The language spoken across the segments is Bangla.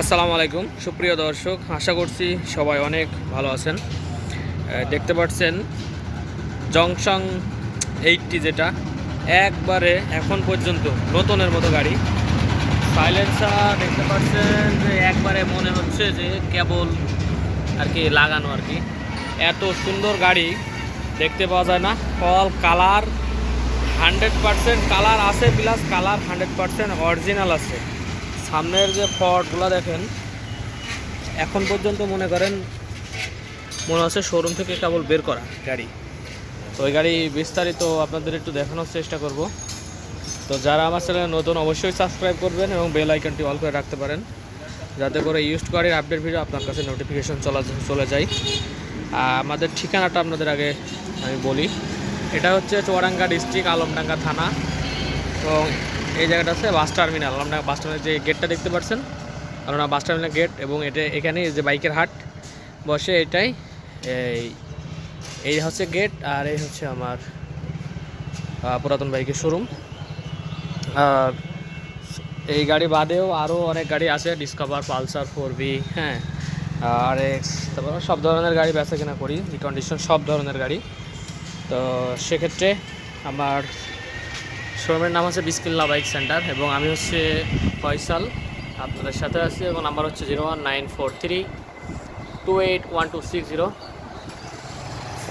আসসালামু আলাইকুম। সুপ্রিয় দর্শক, আশা করছি সবাই অনেক ভালো আছেন। দেখতে পাচ্ছেন, জংশন এইটটি যেটা, একবারে এখন পর্যন্ত নতুনের মতো গাড়ি। সাইলেন্সার দেখতে পাচ্ছেন যে একবারে মনে হচ্ছে যে কেবল আর কি লাগানো আর কি। এত সুন্দর গাড়ি দেখতে পাওয়া যায় না। All colour hundred percent colour আছে, plus colour hundred percent original আছে। সামনের যে ফর্টগুলো দেখেন, এখন পর্যন্ত মনে করেন মনে হচ্ছে শোরুম থেকে কেবল বের করা গাড়ি। তো ওই গাড়ি বিস্তারিত আপনাদের একটু দেখানোর চেষ্টা করব। তো যারা আমার চ্যানেলে নতুন, অবশ্যই সাবস্ক্রাইব করবেন এবং বেল আইকনটি অল করে রাখতে পারেন। যাতে করে ইউজ গাড়ির আপডেট ভিডিও আপনার কাছে নোটিফিকেশন চলা চলে যায়। আমাদের ঠিকানাটা আপনাদের আগে আমি বলি। এটা হচ্ছে চুয়াডাঙ্গা ডিস্ট্রিক্ট আলমডাঙ্গা থানা। তো এই জায়গাটা আছে বাস টার্মিনাল। আমরা বাস টার্মিনাল যে গেটটা দেখতে পাচ্ছেন আমরা বাস টার্মিনাল গেট এবং এটা এখানে যে বাইকের হাট বসে এটাই। এই এই হচ্ছে গেট আর এই হচ্ছে আমার পুরাতন বাইকের শোরুম। আর এই গাড়ি বাদেও আরও অনেক গাড়ি আছে, ডিসকভার, পালসার, ফোর বি হ্যাঁ আর এক্স, তারপর সব ধরনের গাড়ি বেচা কেনা করি, রিকন্ডিশন সব ধরনের গাড়ি। তো সেক্ষেত্রে আমার শোরুমের নাম হচ্ছে বিসমিল্লা বাইক সেন্টার এবং আমি হচ্ছে ফয়সাল, আপনাদের সাথে আছি এবং নাম্বার হচ্ছে zero one nine four three two eight one two six zero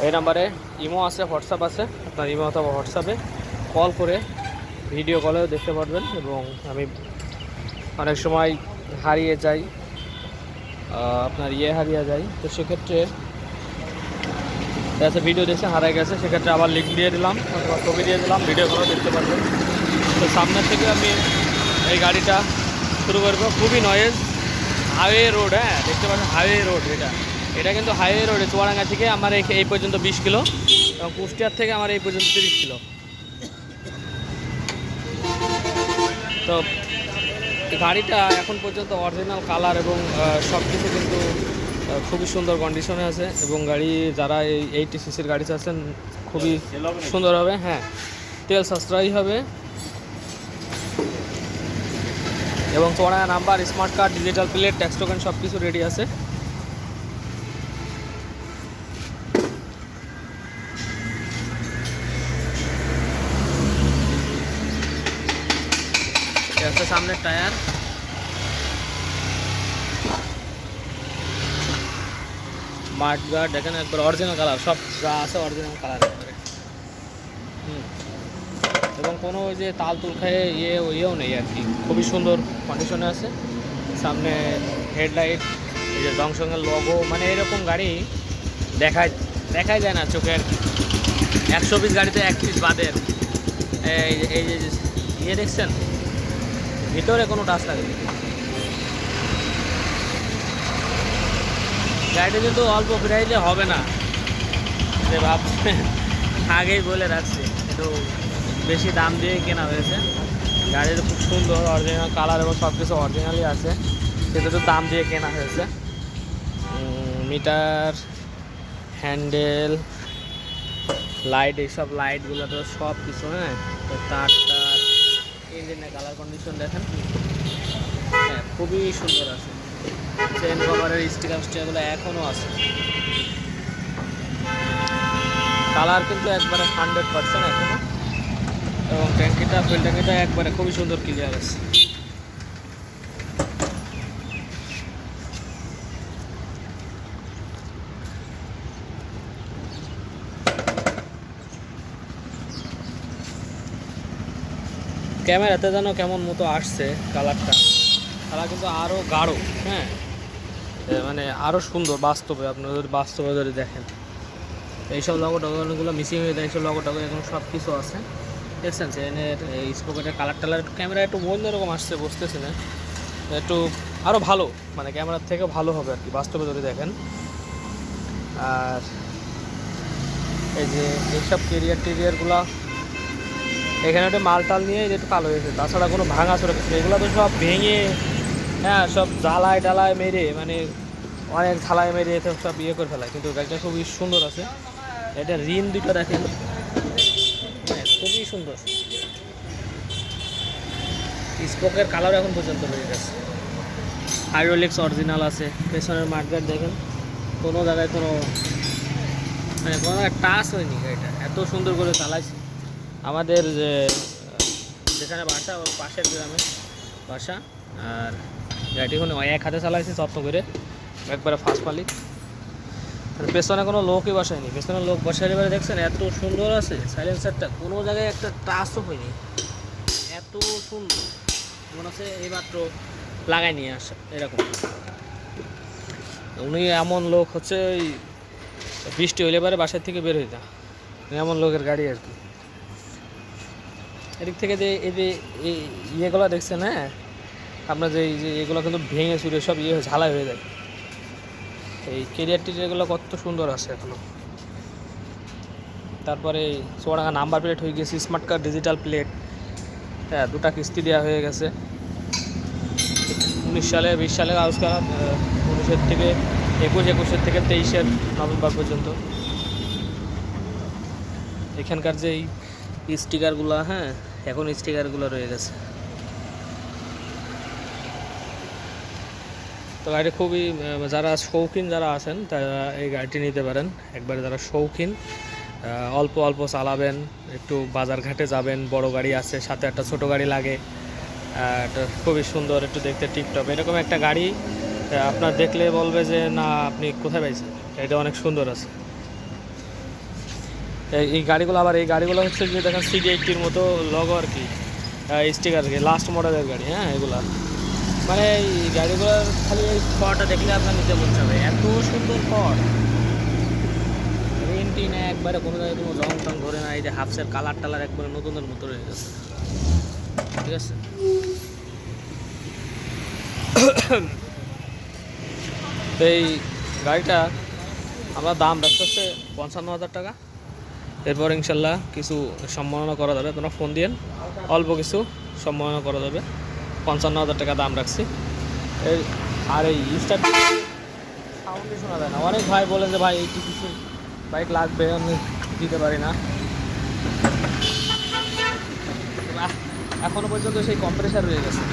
এই নাম্বারে ইমো আছে হোয়াটসঅ্যাপ আছে, আপনার ইমো অথবা হোয়াটসঅ্যাপে কল করে ভিডিও কলেও দেখতে পারবেন এবং আমি অনেক সময় হারিয়ে যাই আপনার ইয়ে হারিয়ে যাই। তো সেক্ষেত্রে যাচ্ছে ভিডিও দেখে হারাই গেছে। সেক্ষেত্রে আবার লিঙ্ক দিয়ে দিলাম, অথবা ছবি দিয়ে দিলাম ভিডিও কলেও দেখতে পারবেন তো সামনের থেকে আমি এই গাড়িটা শুরু করব। খুবই নয়েজ হাইওয়ে রোড হ্যাঁ দেখতে পাচ্ছেন হাইওয়ে রোড এটা। এটা কিন্তু হাইওয়ে রোডে চুয়াডাঙ্গা থেকে আমার এই পর্যন্ত বিশ কিলো এবং কুষ্টিয়ার থেকে আমার এই পর্যন্ত তিরিশ কিলো। তো গাড়িটা এখন পর্যন্ত অরিজিনাল কালার এবং সব কিছু কিন্তু খুবই সুন্দর কন্ডিশনে আছে এবং গাড়ি যারা এই এইটি সিসির গাড়ি চাচ্ছেন, খুবই সুন্দর হবে হ্যাঁ। তেল সাশ্রয়ী হবে। এবং চড়া number smart card digital plate tax token সব কিছু রেডি আছে সামনের টায়ার। মাঠ গার্ড দেখেন একবার অরিজিনাল কালার সব যা আছে অরিজিনাল কালার হুম। এবং কোনো ওই যে তাল তুল খেয়ে ইয়ে ইয়েও নেই আর কি। খুবই সুন্দর কন্ডিশনে আছে। সামনে হেডলাইট এই যে জংশনের লগো মানে এরকম গাড়ি দেখায় দেখাই যায় না চোখে আর কি। একশো পিস গাড়িতে এক পিস বাদের এই যে- ইয়ে দেখছেন? ভিতরে কোনো টাচ লাগে গাড়িটা কিন্তু অল্প প্রাইজে হবে না। ভাবছেন আগেই বলে রাখছি, একটু বেশি দাম দিয়ে কেনা হয়েছে। গাড়িটা খুব সুন্দর অরিজিনাল কালার এবং সব কিছু অরিজিনালই আছে, কিন্তু একটু দাম দিয়ে কেনা হয়েছে। মিটার হ্যান্ডেল লাইট এইসব লাইটগুলো তো সব কিছু হ্যাঁ? তো তার ইঞ্জিনের কালার কন্ডিশন দেখেন। হ্যাঁ খুবই সুন্দর আছে। চেন কভারের স্টিকার স্টিকারগুলো এখনও আছে। কালার কিন্তু একবারে হান্ড্রেড পার্সেন্ট এখনও। এবং ট্যাঙ্কিটা ফুল ট্যাঙ্কিটা একবারে খুবই সুন্দর ক্লিয়ার আছে। ক্যামেরাতে যেন কেমন মতো আসছে কালারটা কালার কিন্তু আরও গাঢ় হ্যাঁ? মানে আরও সুন্দর বাস্তবে আপনারা যদি বাস্তবে যদি দেখেন। এইসব লগো টগোগুলো মিসিং হয়ে যায়, এইসব লগো টগো এখন সব কিছু আছে। দেখছেন, চেনের এই স্পোকেটের কালার টালার একটু ক্যামেরা একটু অন্যরকম আসছে, বুঝতেছি না। একটু আরও ভালো মানে ক্যামেরার থেকে ভালো হবে আর কি, বাস্তবে যদি দেখেন। আর এই যে এইসব কেরিয়ার টেরিয়ারগুলো এখানে একটা মাল টাল নিয়ে একটু কালো হয়েছে, তাছাড়া কোনো ভাঙা কিছু এগুলো তো সব ভেঙে হ্যাঁ সব জ্বালায় ডালায় মেরে মানে অনেক ঝালায় মেরে এতে সব ইয়ে করে ফেলায়। কিন্তু গাড়িটা খুবই সুন্দর আছে। এটা রিন দুটো দেখেন। হ্যাঁ খুবই সুন্দর। স্পোকের কালার এখন পর্যন্ত বেড়ে গেছে। হাইড্রোলিক্স অরিজিনাল আছে। পেছনের মাঠগার্ড দেখেন। কোনো জায়গায় কোনো মানে কোনো জায়গায় টাচ হয়নি গাড়িটা। এত সুন্দর করে চালাইছে। আমাদের যে, যেখানে বাসা ওর পাশের গ্রামে বাসা আর গাড়িটি কোনো এক হাতে চালাইছে যত্ন করে। একবারে মালিক আর পেছনে কোনো লোকই বসায়নি। পেছনে লোক বসাই এবারে দেখছেন এত সুন্দর আছে সাইলেন্সারটা কোনো জায়গায় একটা টাচও হয়নি। এত সুন্দর। মনে হচ্ছে এইমাত্র লাগাই নিয়ে আসা, এরকম। উনি এমন লোক হচ্ছে ওই বৃষ্টি হইলে এবারে বাসার থেকে বের হইতা। এমন লোকের গাড়ি আর কি। এদিক থেকে যে এই যে ইয়েগুলো দেখছেন হ্যাঁ? আপনার যে এই যে এগুলো কিন্তু ভেঙে চুরে সব ইয়ে ঝালাই হয়ে যায়। এই কেরিয়ার টিরিয়ারগুলো কত সুন্দর আছে এখনও। তারপরে চোরাঙ্গা নাম্বার প্লেট হয়ে গেছে স্মার্ট কার্ড ডিজিটাল প্লেট হ্যাঁ দুটা কিস্তি দেওয়া হয়ে গেছে। উনিশ সালে, বিশ সালে কাগজ করা উনিশের থেকে, একুশ, একুশের থেকে তেইশের নভেম্বর পর্যন্ত। এখানকার যে এই স্টিকারগুলো হ্যাঁ এখন স্টিকারগুলো রয়ে গেছে। তো গাড়িটি খুবই যারা শৌখিন যারা আছেন, তারা এই গাড়িটি নিতে পারেন। একবারে যারা শৌখিন অল্প অল্প চালাবেন, একটু বাজার ঘাটে যাবেন, বড় গাড়ি আছে, সাথে একটা ছোট গাড়ি লাগে খুবই সুন্দর, একটু দেখতে টিপটপ। এরকম একটা গাড়ি আপনার দেখলে বলবে যে, না, আপনি কোথায় পাইছেন? এটা অনেক সুন্দর আছে। এই- গাড়িগুলো আবার, এই গাড়িগুলো হচ্ছে যে দেখেন সিডি এইটির মতো লগো আর কি স্টিকার কি লাস্ট মডেলের গাড়ি হ্যাঁ এগুলা। মানে এই গাড়িগুলোর খালি এই ফটো দেখলে আপনার নিতে মন হবে এত সুন্দর ফট রেন্টি না একবারে কোনো জায়গায় কোনো রং টং ধরে না, এই যে হাফসের কালার টালার একবারে নতুনের মতো রয়ে গেছে। ঠিক আছে? তো এই গাড়িটা আমরা দাম ব্যস্ত হচ্ছে পঞ্চান্ন হাজার টাকা। এরপর ইনশাল্লাহ কিছু সম্মাননা করা যাবে। তোমরা ফোন দিয়েন, অল্প কিছু সম্মাননা করা যাবে। পঞ্চান্ন হাজার টাকা দাম রাখছি। এই, আর এই স্টার্ট সাউন্ডই শোনা যায় না। অনেক ভাই বলে যে, ভাই এইটি কিছু বাইক লাগবে? আমি দিতে পারি না। এখনও পর্যন্ত সেই কম্প্রেসার রয়ে গেছে।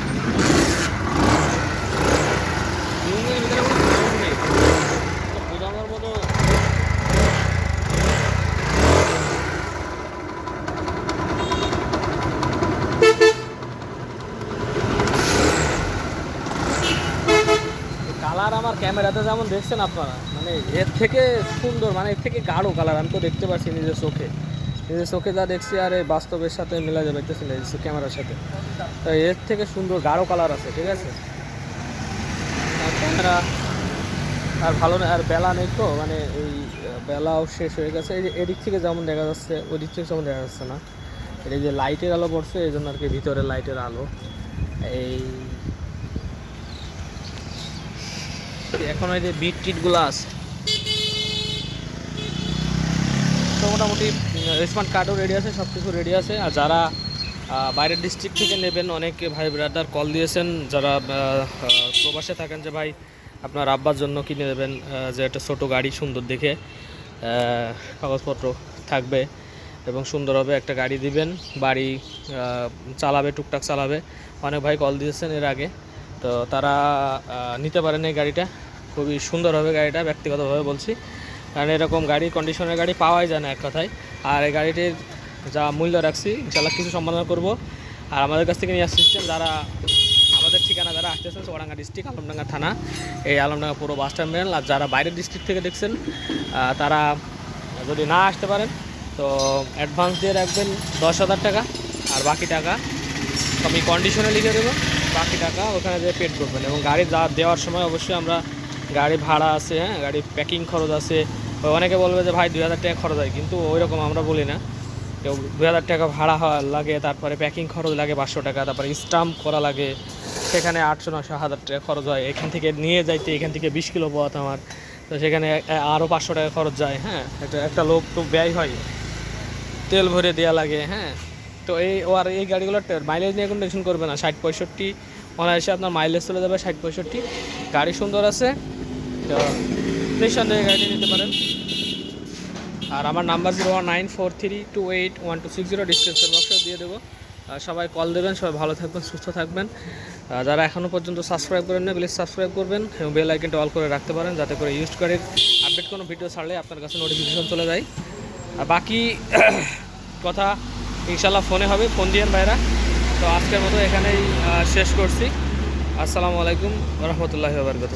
মতো কালার আমার ক্যামেরাতে যেমন দেখছেন আপনারা মানে এর থেকে সুন্দর মানে এর থেকে গাঢ় কালার, আমি তো দেখতে পাচ্ছি নিজের চোখে। নিজের চোখে যা দেখছি, আর এই বাস্তবের সাথে মেলা যাবে দেখতেছি ক্যামেরার সাথে। তো এর থেকে সুন্দর গাঢ় কালার আছে, ঠিক আছে? আর ক্যামেরা, আর ভালো না, আর বেলা নেই তো মানে এই বেলাও শেষ হয়ে গেছে। এই যে এদিক থেকে যেমন দেখা যাচ্ছে ওই দিক থেকে যেমন দেখা যাচ্ছে না। এটা যে লাইটের আলো পড়ছে, এই জন্য আর কি ভিতরে লাইটের আলো। এই এখন ওই যে বিট টিটগুলো আছে। তো মোটামুটি স্মার্ট কার্ডও রেডি আছে সব কিছু রেডি আছে। আর যারা বাইরের ডিস্ট্রিক্ট থেকে নেবেন, অনেক ভাই ব্রাদার কল দিয়েছেন, যারা প্রবাসে থাকেন যে ভাই, আপনার আব্বার জন্য কিনে দেবেন যে একটা ছোটো গাড়ি সুন্দর দেখে কাগজপত্র থাকবে এবং সুন্দর হবে, একটা গাড়ি দিবেন, বাড়ি চালাবে, টুকটাক চালাবে। অনেক ভাই কল দিয়েছেন এর আগে। তো তারা নিতে পারেন এই গাড়িটা। খুবই সুন্দর হবে গাড়িটা, ব্যক্তিগতভাবে বলছি। কারণ এরকম গাড়ি কন্ডিশনের গাড়ি পাওয়াই যায় না এক কথায়। আর এই গাড়িটির যা মূল্য রাখছি ইনশাল্লাহ কিছু সম্বোধনা করব। আর আমাদের কাছ থেকে নেওয়ার সিস্টেম যারা, আমাদের ঠিকানা যারা আসতেছেন চুয়াডাঙ্গা ডিস্ট্রিক্ট আলমডাঙ্গা থানা। এই আলমডাঙ্গা পুরো বাস টার্মিনাল আর যারা বাইরের ডিস্ট্রিক্ট থেকে দেখছেন তারা যদি না আসতে পারেন, তো অ্যাডভান্স দিয়ে রাখবেন দশ হাজার টাকা। আর বাকি টাকা আমি কন্ডিশনে লিখে দেবো। বাকি টাকা, ওখানে যেয়ে পেড করবেন এবং গাড়ি যা দেওয়ার সময় অবশ্যই আমরা গাড়ি ভাড়া আছে হ্যাঁ গাড়ি প্যাকিং খরচ আছে। অনেকে বলবে যে, ভাই, দুই হাজার টাকা খরচ হয়। কিন্তু ওই রকম আমরা বলি না। কেউ দুই হাজার টাকা ভাড়া লাগে, তারপরে প্যাকিং খরচ লাগে পাঁচশো টাকা, তারপরে স্টাম্প করা লাগে। সেখানে আটশো নশো হাজার টাকা খরচ হয়। এখান থেকে নিয়ে যাইতে, এখান থেকে বিশ কিলো পথ আমার। তো সেখানে আরও পাঁচশো টাকা খরচ যায় হ্যাঁ। একটা একটা লোক তো ব্যয় হয়। তেল ভরে দেওয়া লাগে হ্যাঁ। তো এই ও আর এই গাড়িগুলোর মাইলেজ নিয়ে কোনো টেনশন করবে না। ষাট পঁয়ষট্টি, অনায়াসে আপনার মাইলেজ চলে যাবে ষাট পঁয়ষট্টি। গাড়ি সুন্দর আছে। তো নিঃসন্দেহে গাড়িটি নিতে পারেন। আর আমার number zero one nine four three two eight one two six zero description বক্সে দিয়ে দেবো। সবাই কল দেবেন, সবাই ভালো থাকবেন, সুস্থ থাকবেন। যারা এখনও পর্যন্ত সাবস্ক্রাইব করেন না প্লিজ সাবস্ক্রাইব করবেন এবং বেল আইকনটা অল করে রাখতে পারেন, যাতে করে ইউজ করে আপডেট কোনো ভিডিও ছাড়লে আপনার কাছে নোটিফিকেশন চলে যায়। আর বাকি কথা ইনশাল্লাহ ফোনে হবে, ফোন দিয়ে ভাইরা। তো আজকের মতো এখানেই শেষ করছি। আসসালামু আলাইকুম রহমতুল্লাহ বারকাত